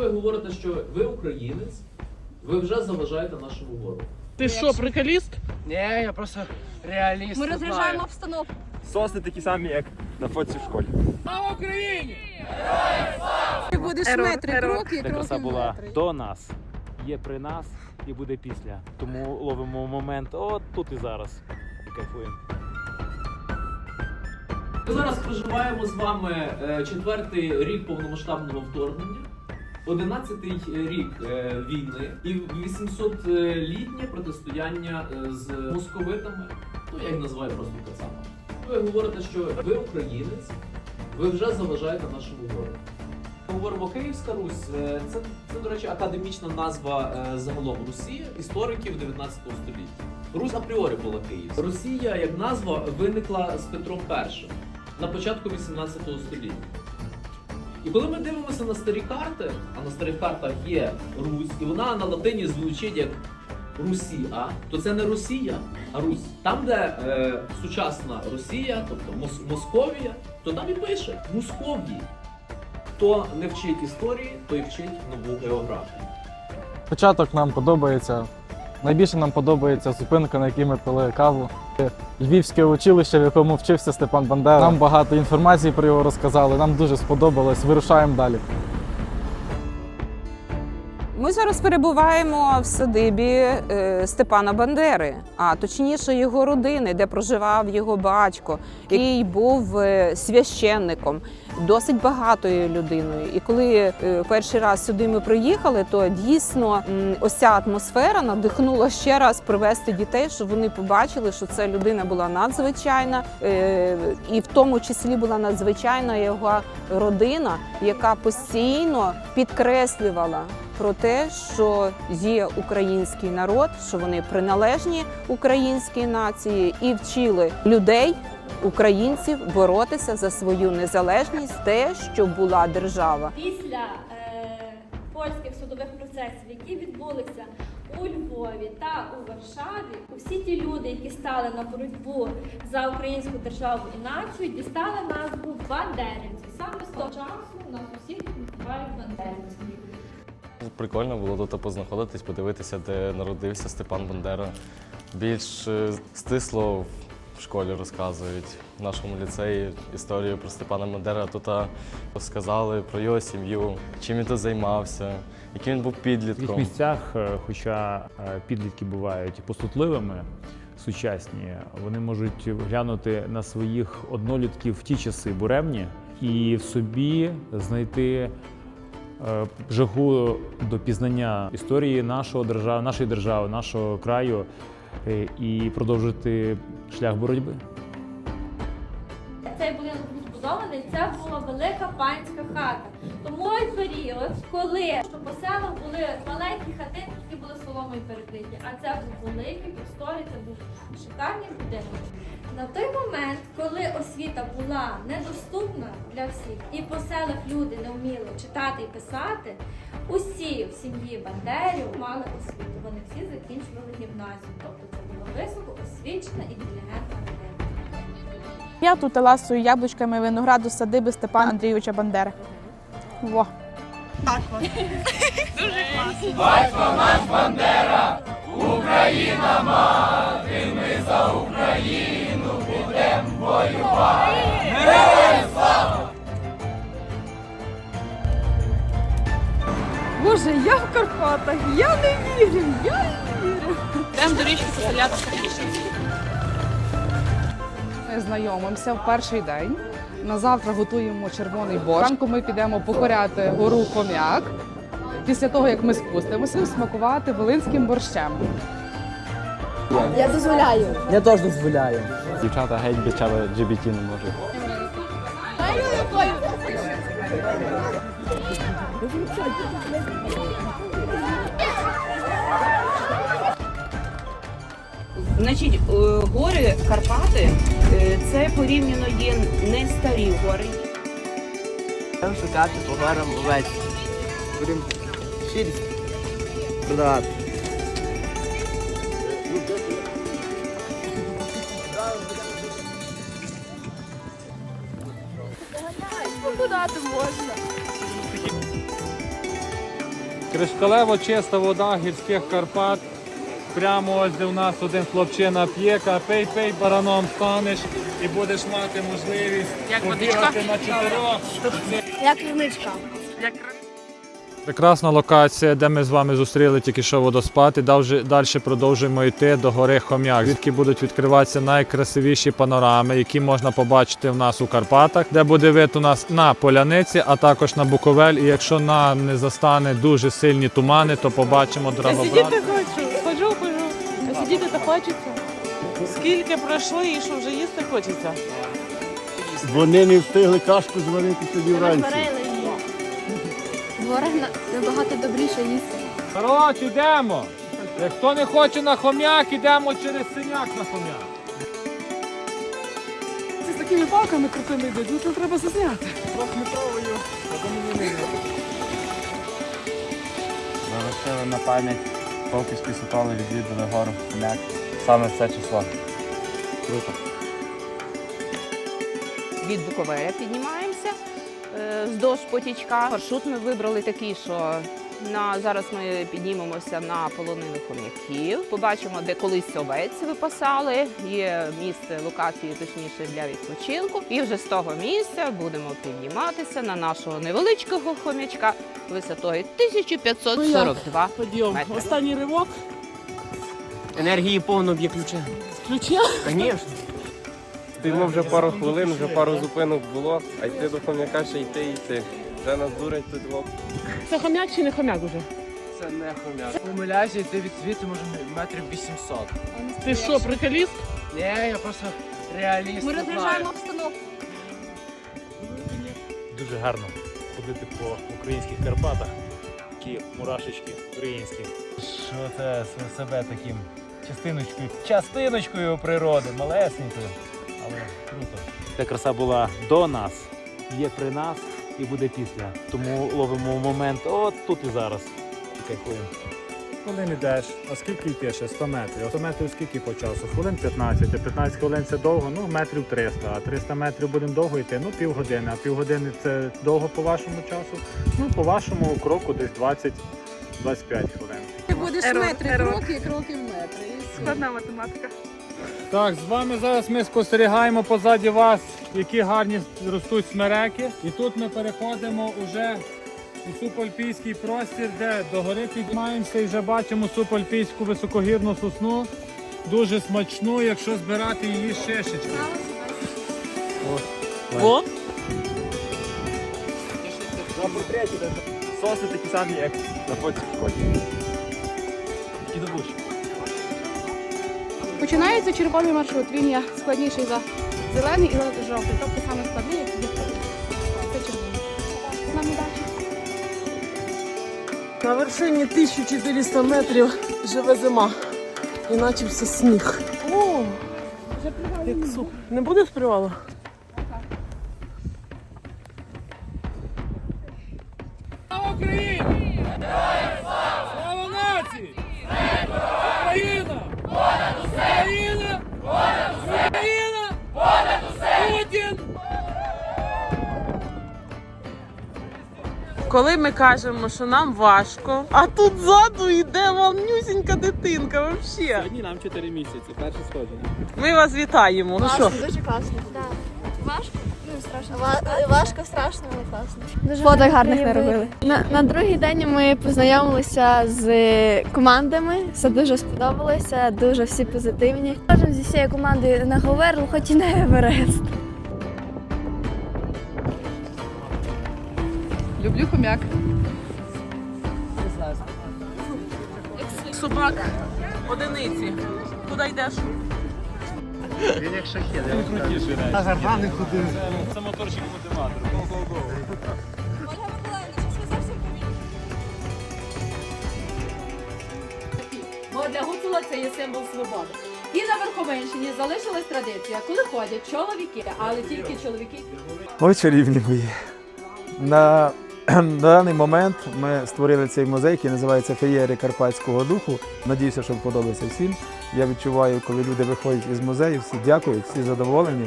Ви говорите, що ви українець, ви вже заважаєте нашому ворогу. Ти що, приколіст? Ні, я просто реаліст. Ми розряджаємо обстановку. Сосни такі самі, як на фоці в школі. Ти будеш метри, кроки краса була до нас, є при нас і буде після. Тому ловимо момент от тут і зараз. І кайфуємо. Ми зараз проживаємо з вами е, четвертий рік повномасштабного вторгнення, одинадцятий рік е, війни і 800-літнє протистояння е, з московитами. Ну я їх називаю просто кацапами. Ви говорите, що ви українець, ви вже заважаєте нашому ворогу. Ми Говоримо Київська Русь, е, це, це, до речі, академічна назва е, загалом Русі істориків 19 століття. Русь апріорі була Київська. Росія як назва виникла з Петром І на початку 18 століття. І коли ми дивимося на старі карти, а на старих картах є Русь, і вона на латині звучить як Русія, то це не Росія, а Русь. Там, де е, сучасна Росія, тобто Мос- Московія, то там і пише Московії. Хто не вчить історії, той вчить нову географію. Початок нам подобається. Найбільше нам подобається зупинка, на якій ми пили каву. Львівське училище, в якому вчився Степан Бандера. Нам багато інформації про його розказали. Нам дуже сподобалось. Вирушаємо далі. Ми зараз перебуваємо в садибі е, Степана Бандери, а точніше його родини, де проживав його батько, який був е, священником, досить багатою людиною. І коли е, перший раз сюди ми приїхали, то дійсно ось ця атмосфера надихнула ще раз привести дітей, щоб вони побачили, що ця людина була надзвичайна, і в тому числі була надзвичайна його родина, яка постійно підкреслювала про те, що є український народ, що вони приналежні українській нації, і вчили людей, українців, боротися за свою незалежність, те, що була держава. Після е, польських судових процесів, які відбулися у Львові та у Варшаві, усі ті люди, які стали на боротьбу за українську державу і націю, дістали назву бандерівці. Саме з того часу нас усіх називають бандерівцями. Прикольно було тут познаходитись, подивитися, де народився Степан Бандера. Більш е, стисло в школі розказують в нашому ліцеї історію про Степана Бандера. Тут розказали про його сім'ю, чим він тут займався, яким він був В таких місцях, е, хоча е, підлітки бувають постутливими, сучасні, вони можуть глянути на своїх однолітків в ті часи буремні і в собі знайти жагу до пізнання історії нашого держави, нашої держави, нашого краю е, і продовжити шлях боротьби. Цей будинок був збудований, це була велика панська хата. Тому той період, коли що по селах були маленькі хатинки, які були соломою перекриті, а це був великий просторий, це був шикарний будинок. На той момент, коли освіта була недоступна для всіх, і по селах люди не вміли читати і писати, усі в сім'ї Бандерів мали освіту. Вони всі закінчували гімназію. Тобто це була високо освічена інтелігентна родина. Я тут ласую яблучками винограду садиби Степана Андрійовича Бандери. Во. так вам. Дуже классно. Байка на бандера! Україна мати! Ми за Україну будемо воювати! Боже, я в Карпатах, я не вірю, я не вірю. Йдемо до річки пострілятися пішки. Ми знайомимося в перший день. На завтра готуємо червоний борщ. Ранку ми підемо покоряти гору Хом'як. Після того, як ми спустимося, смакувати волинським борщем. Я дозволяю. Я теж дозволяю. Дівчата геть без чата GBT не можуть. Значить, е, гори Карпати це порівняно є не старі гори. Будемо шукати по горам овець. Будемо ширість продавати. Кришталево чиста вода гірських Карпат. Прямо ось де в нас один хлопчина п'є, пей, пей, бараном станеш і будеш мати можливість Як побігати на чотирьох. Як кривничка. Прекрасна локація, де ми з вами зустріли тільки що водоспад і далі, далі продовжуємо йти до гори Хом'як, звідки будуть відкриватися найкрасивіші панорами, які можна побачити в нас у Карпатах, де буде вид у нас на поляниці, а також на Буковель. І якщо нам не застане дуже сильні тумани, то побачимо Драгобрат. Скільки пройшло і що вже їсти хочеться. Вони не встигли кашку зварити собі вранці. Ворог набагато добріше їсти. Йдемо. Як хто не хоче на хом'як, йдемо через синяк на хом'як. Це з такими палками крутими йдуть, ну це треба зазняти. Залишили на пам'ять Полківські соколи відвідали гору Хомяк. Саме це число. Круто. Від Буковеля піднімаємося е, вздовж потічка. Маршрут ми вибрали такий, що на зараз ми піднімемося на полонину хом'яків. Побачимо, де колись овець випасали. Є місце локації, точніше для відпочинку. І вже з того місця будемо підніматися на нашого невеличкого хом'ячка висотою 1542 Ходімо. метри. Останній ривок. Енергії повно б'є ключе. Ключа. Звісно. Стоїмо вже пару хвилин, вже пару зупинок було, а йти до хом'яка ще йти і йти. Вже нас дурять тут лоб. Це хом'як чи не хом'як уже? Це не хом'як. Помиляюся, йти від світу може метрів 800. Ти що, приколіст? Ні, я просто реаліст. Ми розряджаємо обстановку. Дуже гарно ходити по українських Карпатах. Такі мурашечки українські. Що це с- себе таким частиночкою, частиночкою природи, малесенькою. Але круто. Ця краса була до нас, є при нас і буде після. Тому ловимо момент от тут і зараз. Кайфуємо. Хвилин йдеш, а скільки йти ще? 100 метрів. А 100 метрів скільки по часу? Хвилин 15, а 15 хвилин це довго, ну метрів 300, а 300 метрів будемо довго йти, ну півгодини, а півгодини це довго по вашому часу. Ну, по вашому кроку десь 20-25 хвилин. Ти будеш метри кроки, кроки в метри. Складна математика. Так, з вами зараз ми спостерігаємо позаді вас, які гарні ростуть смереки. І тут ми переходимо уже у супальпійський простір, де до гори піднімаємося і вже бачимо супальпійську високогірну сосну. Дуже смачну, якщо збирати її з шишечки. О, На соси такі самі, як на фоті Починається червоний маршрут. Він є складніший за зелений і за жовтий. Тобто саме складний, як є. Це червоний. З нами далі. на вершині 1400 метрів живе зима. І начався сніг. О, як супер. Не буде з Слава Україні! Слава нації! Україна! Україна! Україна! Коли ми кажемо, що нам важко, а тут ззаду йде малюсінька дитинка, взагалі. Сьогодні нам 4 місяці, перше сходження. Ми вас вітаємо. Ну що? Дуже класно. Важко? Ну, страшно. важко, страшно, але класно. Дуже Фото гарних не робили. На, на другий день ми познайомилися з командами. Все дуже сподобалося, дуже всі позитивні. Можемо зі всією командою на Говерлу, хоч і на Еверест. Люблю хом'як. Собак одиниці. Куди йдеш? Він як шахет. Це моторчик мотиватор. Го-го-го. Бо для Гуцула це є символ свободи. І на Верховенщині залишилась традиція, коли ходять чоловіки, але тільки чоловіки. Ой, чарівні мої. На, на даний момент ми створили цей музей, який називається Феєри Карпатського духу. Надіюся, що подобається всім. Я відчуваю, коли люди виходять із музею, всі дякують, всі задоволені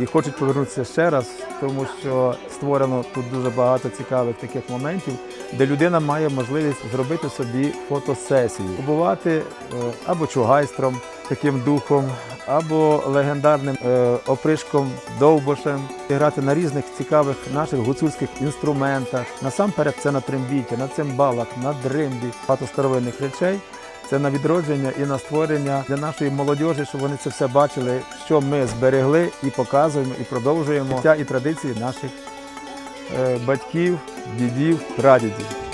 і хочуть повернутися ще раз, тому що створено тут дуже багато цікавих таких моментів, де людина має можливість зробити собі фотосесію, побувати е, або чугайстром, таким духом, або легендарним е, опришком Довбошем, грати на різних цікавих наших гуцульських інструментах. Насамперед це на трембіті, на цимбалах, на дримбі, багато старовинних речей. Це на відродження і на створення для нашої молодіжі, щоб вони це все бачили, що ми зберегли і показуємо, і продовжуємо життя і традиції наших е, батьків, дідів, прадідів.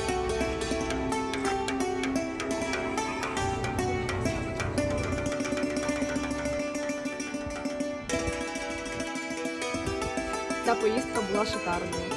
Ця поїздка була шикарною.